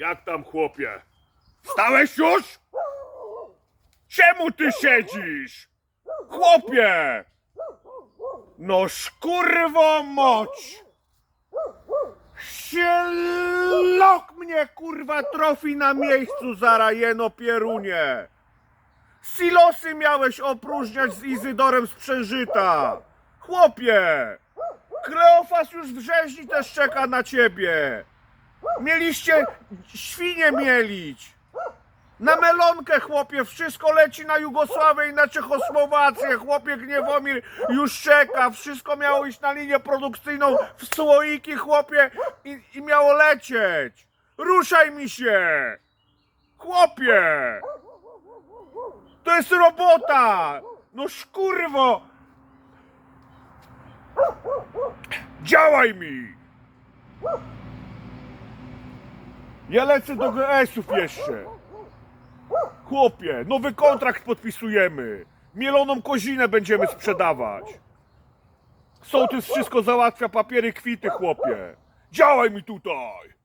Jak tam, chłopie? Wstałeś już? Czemu ty siedzisz? Chłopie! No szkurwo moć! Sielok mnie kurwa trofi na miejscu zara jeno pierunie! Silosy miałeś opróżniać z Izydorem z Przężyta! Chłopie! Kleofas już w rzeźni też czeka na ciebie! Mieliście świnie mielić! Na melonkę, chłopie, wszystko leci na Jugosławię i na Czechosłowację. Chłopie Gniewomir już czeka. Wszystko miało iść na linię produkcyjną w słoiki, chłopie, i, i miało lecieć. Ruszaj mi się! Chłopie! To jest robota! No szkurwo! Działaj mi! Ja lecę do GS-ów jeszcze. Chłopie, nowy kontrakt podpisujemy. Mieloną kozinę będziemy sprzedawać. Sołtys wszystko załatwia, papiery, kwity, chłopie. Działaj mi tutaj!